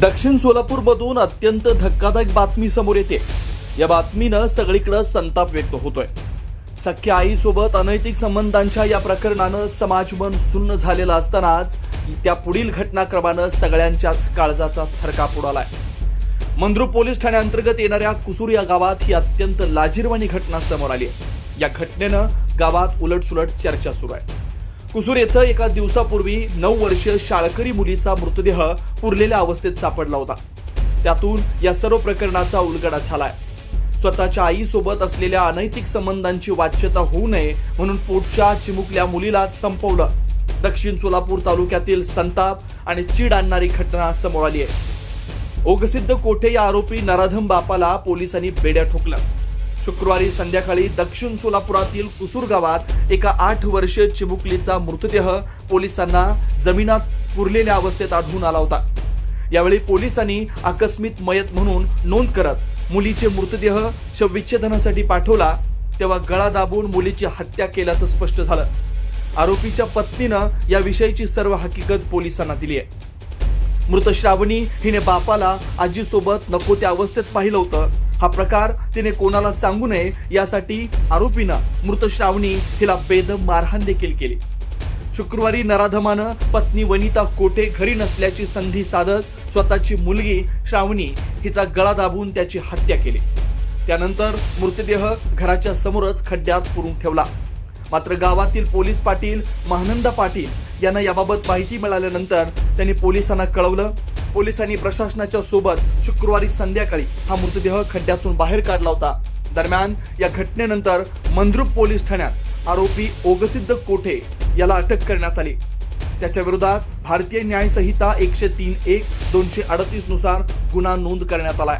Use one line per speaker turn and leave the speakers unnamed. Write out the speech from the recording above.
दक्षिण सोलापूरमधून अत्यंत धक्कादायक बातमी समोर येते. या बातमीनं सगळीकडे संताप व्यक्त होतोय. सख्या आईसोबत अनैतिक संबंधांच्या या प्रकरणानं समाजमन सुन्न झालेलं असतानाच त्या पुढील घटनाक्रमानं सगळ्यांच्याच काळजाचा थरकाप उडालाय. मंद्रुप पोलीस ठाण्याअंतर्गत येणाऱ्या कुसूर या गावात ही अत्यंत लाजीरवाणी घटना समोर आली आहे. या घटनेनं गावात उलटसुलट चर्चा सुरू आहे. कुसूर येथे एका दिवसापूर्वी नऊ वर्षीय शाळकरी मुलीचा मृतदेह पुरलेल्या अवस्थेत सापडला होता. त्यातून या सर्व प्रकरणाचा उलगडा झालाय. स्वतःच्या आईसोबत असलेल्या अनैतिक संबंधांची वाच्यता होऊ नये म्हणून पोटच्या चिमुकल्या मुलीला संपवलं. दक्षिण सोलापूर तालुक्यातील संताप आणि चीड आणणारी घटना समोर आली आहे. ओगसिद्ध कोठे या आरोपी नराधम बापाला पोलिसांनी बेड्या ठोकल्या. शुक्रवारी संध्याकाळी दक्षिण सोलापुरातील कुसूर गावात एका आठ वर्षीय चिमुकलीचा मृतदेह पोलिसांना जमिनात पुरलेल्या अवस्थेत आढळून आला होता. यावेळी पोलिसांनी आकस्मित मयत म्हणून नोंद करत मुलीचे मृतदेह शवविच्छेदनासाठी पाठवला तेव्हा गळा दाबून मुलीची हत्या केल्याचं स्पष्ट झालं. आरोपीच्या पत्नीनं याविषयीची सर्व हकीकत पोलिसांना दिली आहे. मृत श्रावणी हिने बापाला आजीसोबत नको त्या अवस्थेत पाहिलं होतं. हा प्रकार तिने कोणाला सांगू नये यासाठी आरोपीनं मृत श्रावणी हिला बेदम मारहाण देखील केली. शुक्रवारी नराधमानं पत्नी वनिता कोठे घरी नसल्याची संधी साधत स्वतःची मुलगी श्रावणी हिचा गळा दाबून त्याची हत्या केली. त्यानंतर मृतदेह घराच्या समोरच खड्ड्यात पुरून ठेवला. मात्र गावातील पोलीस पाटील महानंद पाटील यांना याबाबत माहिती मिळाल्यानंतर त्यांनी पोलिसांना कळवलं पोलिसांनी प्रशासनाच्या सोबत शुक्रवारी संध्याकाळी हा मृतदेह खड्ड्यातून बाहेर काढला होता. दरम्यान या घटनेनंतर मंद्रुप पोलीस ठाण्यात आरोपी ओगसिद्ध कोठे याला अटक करण्यात आली. त्याच्या विरोधात भारतीय न्याय संहिता एकशे तीन एक दोनशे अडतीसनुसार गुन्हा नोंद करण्यात आलाय.